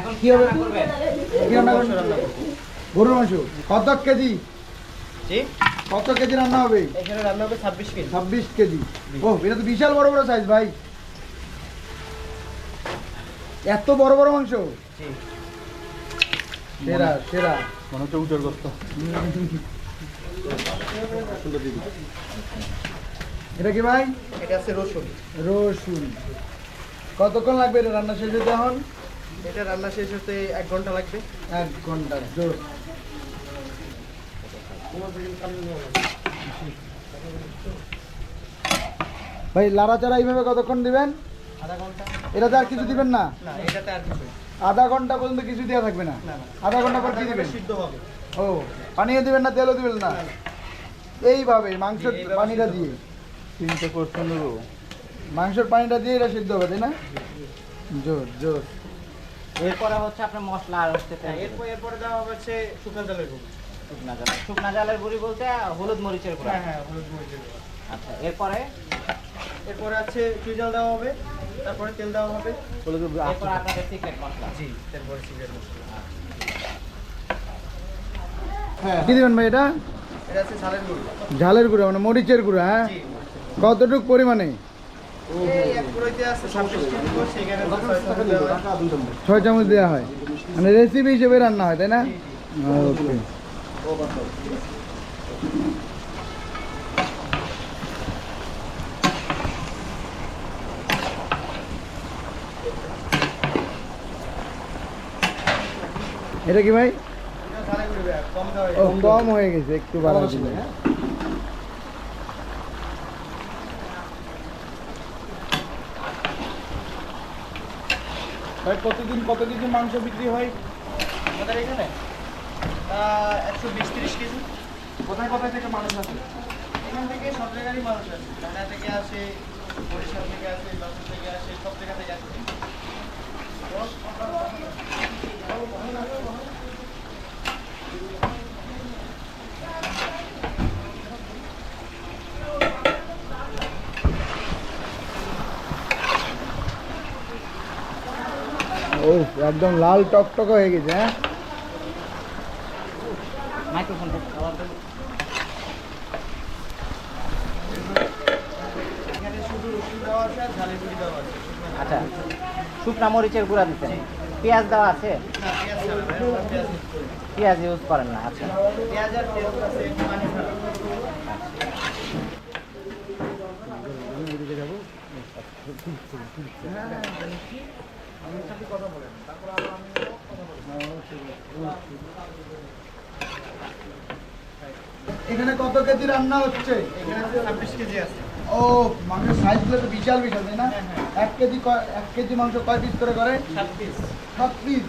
এখন কি হবে? কি রান্না করবেন? গরুর মাংস কত কেজি? জি? কত কেজি রান্না হবে? এখানে রান্না হবে ছাব্বিশ কেজি। ছাব্বিশ কেজি। ও এটা তো বিশাল বড় বড় সাইজ ভাই। এত বড় বড় মাংস? জি। সেরা সেরা। মনে হচ্ছে গোস্ত এটা কি ভাই? এটা আছে রসুন। রসুন। কতক্ষণ লাগবে এটা রান্না শেষ হতে এখন? এটা রান্না শেষ হতে এক ঘণ্টা লাগবে? এক ঘণ্টা জোর। ভাই লাড়াচাড়া এইভাবে কতক্ষণ দিবেন? আধা ঘণ্টা। এটাতে আর কিছু দিবেন না? না এটাতে আর কিছু আধা ঘণ্টা পর্যন্ত কিছু দেওয়া থাকবে না। আধা ঘণ্টা পর কি দিবেন? সিদ্ধ হবে। ও পানিও দিবেন না তেলও দিবেন না। এইভাবে মাংসের পানিটা দিয়ে। তিনটে করতে মাংসের পানিটা দিয়ে এটা সিদ্ধ হবে তাই না? জোর জোর। এরপরে হচ্ছে আপনার মশলা আর হচ্ছে হ্যাঁ, এরপর এরপরে দেওয়া হবে হচ্ছে শুকনো জলের গুঁড়ো। শুকনা জাল শুকনা জালের গুঁড়ি বলতে হলুদ মরিচের গুঁড়া। হ্যাঁ হ্যাঁ হলুদ মরিচের গুঁড়ো। আচ্ছা এরপরে? এরপরে আছে চুই জল দেওয়া হবে তারপরে তেল দেওয়া হবে। এরপর আপনাদের সিক্রেট মশলা। জি। তারপরে সিগারেট মশলা। হ্যাঁ কি দিবেন ভাই এটা? এটা আছে ঝালের গুঁড়ো। ঝালের গুঁড়া মানে মরিচের গুঁড়া হ্যাঁ? কতটুকু পরিমাণে? ছয় চামচ দেওয়া হয়। মানে রেসিপি হিসেবে রান্না হয় তাই না ওকে এটা কি ভাই কম হয়। গেছে একটু বাড়া দিলে ভাই প্রতিদিন কত কেজি মাংস বিক্রি হয়? আমাদের এখানে? একশো বিশ তিরিশ কেজি। কোথায় কোথায় থেকে মানুষ আসে? এখান থেকে সব জায়গারই মানুষ আসে। ঢাকা থেকে আসে বরিশাল থেকে আসে যশোর থেকে আসে সব জায়গা থেকে আসে ও একদম লাল টকটক হয়ে গেছে হ্যাঁ? মাইক্রোফোন এখানে শুধু রসুন দেওয়া আছে আর ঝালের গুঁড়ি দেওয়া আছে। আচ্ছা শুকনা মরিচের গুঁড়া দিচ্ছেন পেঁয়াজ দেওয়া আছে? না পেঁয়াজ ছাড়া না, আমরা পেঁয়াজ এখানে কত কেজি রান্না হচ্ছে? এখানে ছাব্বিশ কেজি আছে। ও মাংসের সাইজগুলো তো বিশাল বিশাল তাই না? এক কেজি এক কেজি মাংস কয় পিস করে করে? সাত পিস সাত পিস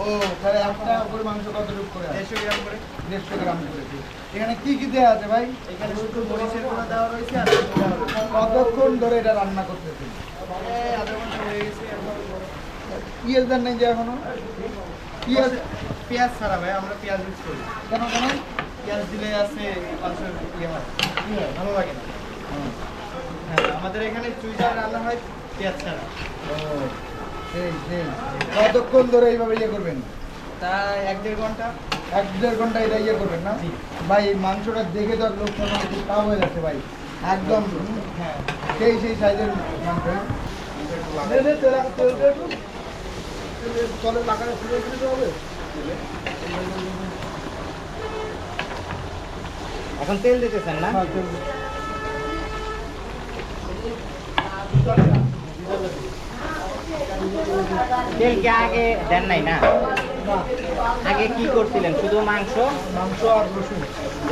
ও তাহলে একটা করে মাংস কতটুকু করে? দেড়শো গ্রাম করে। দেড়শো গ্রাম করে এখানে কি কি দেওয়া আছে ভাই? এখানে শুধু মরিচের গুঁড়া দেওয়া রয়েছে আর কতক্ষণ ধরে এটা রান্না করতেছেন? এই আধা ঘণ্টা হয়ে গেছে। পিঁয়াজ দেন নাই যে এখনও? পিঁয়াজ পেঁয়াজ ছাড়া ভাই আমরা পেঁয়াজ ইউজ করি। কেন কেন? পেঁয়াজ দিলে আছে মাংস ইয়ে হয়। ভালো লাগে না। হ্যাঁ আমাদের এখানে চুইজার রান্না হয় পেঁয়াজ ছাড়া। সেই সেই। কতক্ষণ ধরে এইভাবে ইয়ে করবেন? তা এক দেড় ঘণ্টা। এক দেড় ঘণ্টা এটা ইয়ে করবেন না? ভাই এই মাংসটা দেখে তো লোক তাও হয়ে যাচ্ছে ভাই। একদম। হ্যাঁ। সেই সেই সাইজের মাংস দিতে হবে এখন তেল দিতেছেন না? হ্যাঁ, তেল কি আগে দেন নাই না? না, আগে কি করছিলেন? শুধু মাংস? মাংস আর রসুন।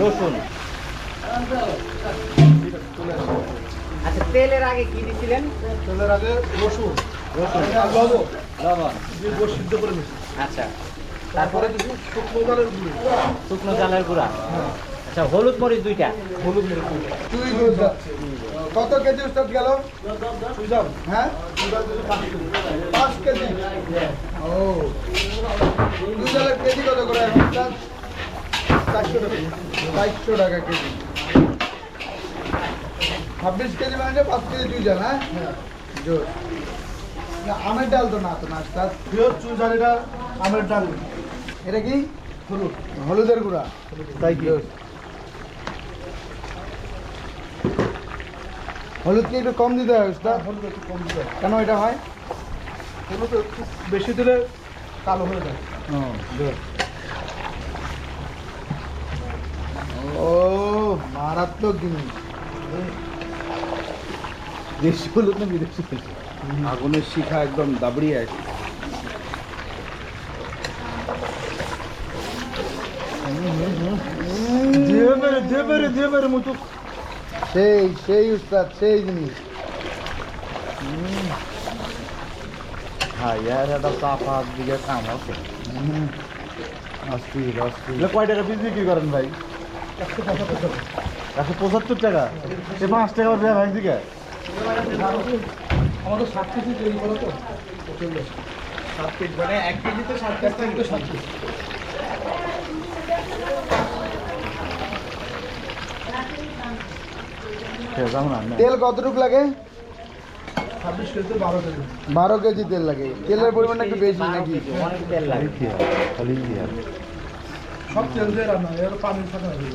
রসুন। আচ্ছা তেলের আগে কি দিছিলেন? তেলের আগে রসুন। আচ্ছা। তারপরে শুকনো জলের গুঁড়ো। আচ্ছা হলুদ মরিচ দুইটা। হলুদ মেরে তুই কত কেজি উস্তাদ গেল? হ্যাঁ? পাঁচ কেজি। ও। দুই জলের কেজি কত করে উস্তাদ চারশো টাকা। চারশো টাকা কেজি। ছাব্বিশ কেজি মানে পাঁচ কেজি দুই জল হ্যাঁ? জোর। আমের ডাল তো না তো না উস্তাদ পিওর চুইঝাল এটা আমের ডাল। এটা কি? হলুদ। হলুদের গুঁড়া। তাই কি হলুদ কি একটু কম দিতে হয় উস্তাদ? হলুদ একটু কম দিতে হয়। কেন এটা হয়? হলুদ একটু বেশি দিলে কালো হয়ে যায়। ও মারাত্মক জিনিস। দেশি হলুদ না বিদেশি হলুদ? আগুনের শিখা একদম দাবড়িয়ে আছে। সেই সেই উস্তাদ সেই জিনিস। হ্যাঁ ইয়ার দিকে কাম আছে। অস্থির অস্থির। কয় টাকা পিস বিক্রি করেন ভাই? একশো পঁচাত্তর টাকা। সে পাঁচ টাকা ভাই দিকে। আমাদের ষাট কেজি তৈরি করো তো? সাত পিস মানে এক কেজিতে সাত পিস থাকবে সাত পিস তেল কতটুকু লাগে? ছাব্বিশ বারো কেজি। বারো কেজি তেল লাগে। তেলের পরিমাণ একটু বেশি নাকি? অনেক সব তেল দিয়ে রান্না হয়, সাথে হবে।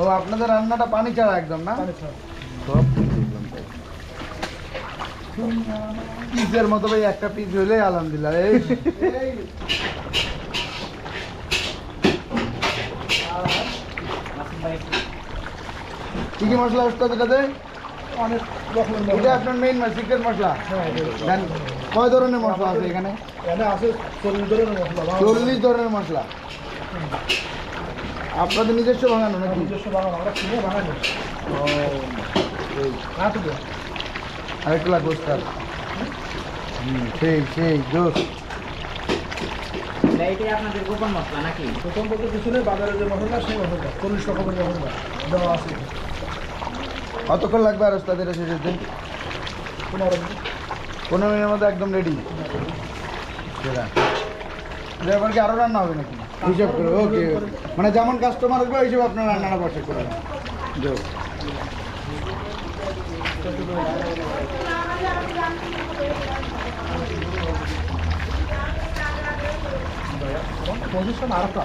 ও আপনাদের রান্নাটা পানি ছাড়া একদম না? পানি পিসের মতো ভাই একটা পিস হইলে আলহামদুলিল্লাহ এই। কি কি মশলা উস্তাদ এটাতে? অনেক রকমের এটা মশলা। আপনার মেইন সিক্রেট মশলা? হ্যাঁ, কয় ধরনের মশলা আছে এখানে? আছে চল্লিশ ধরনের মশলা বাংলা- চল্লিশ ধরনের মশলা? আপনাদের নিজস্ব বানানো নাকি? নিজস্ব বানানো আমরা কিনে। আরেকটু লাগবে উস্তাদ হুম, সেই সেই জোস এইটাই আপনাদের গোপন মশলা নাকি? বলতে কিছু নেই বাজারে যে মশলা সেই মশলা চল্লিশ রকমের মশলা দেওয়া আছে। কতক্ষণ লাগবে আর উস্তাদ এটা শেষ হতে পনেরো পনেরো মিনিটের মধ্যে একদম রেডি এরপর কি আরও রান্না হবে নাকি? হিসাব করে ওকে মানে যেমন কাস্টমার আসবে ওই হিসেবে আপনার রান্নাটা বসে করে দেন। প্রতিষ্ঠান আর একটা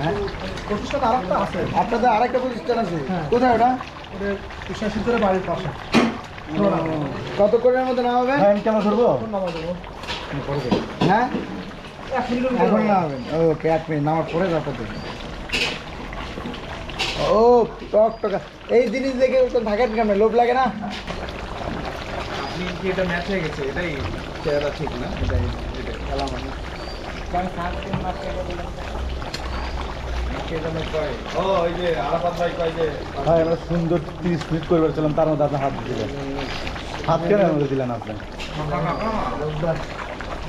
হ্যাঁ প্রতিষ্ঠান আর আছে। আপনাদের আরেকটা প্রতিষ্ঠান আছে। হ্যাঁ। কোথায় ওটা? ওদের কৃষ্ণা বাড়ির পাশে। কতক্ষণের মধ্যে নামাবেন? হ্যাঁ আমি কেন দেবো হ্যাঁ? এক এখন নামাবেন। ওকে এক মিনিট নামার পরে তারপর দেবেন ও টক টকা। এই জিনিস দেখে তো থাকেন কেমন? লোভ লাগে না? আপনি কি এটা ম্যাচ হয়ে গেছে? এটাই চেহারা ঠিক না? এটাই খেলা মানে। আমরা সুন্দর তিরিশ মিনিট করে বেড়াচ্ছিলাম তার মধ্যে হাত দিলেন। হাত কেন দিলেন আপনি?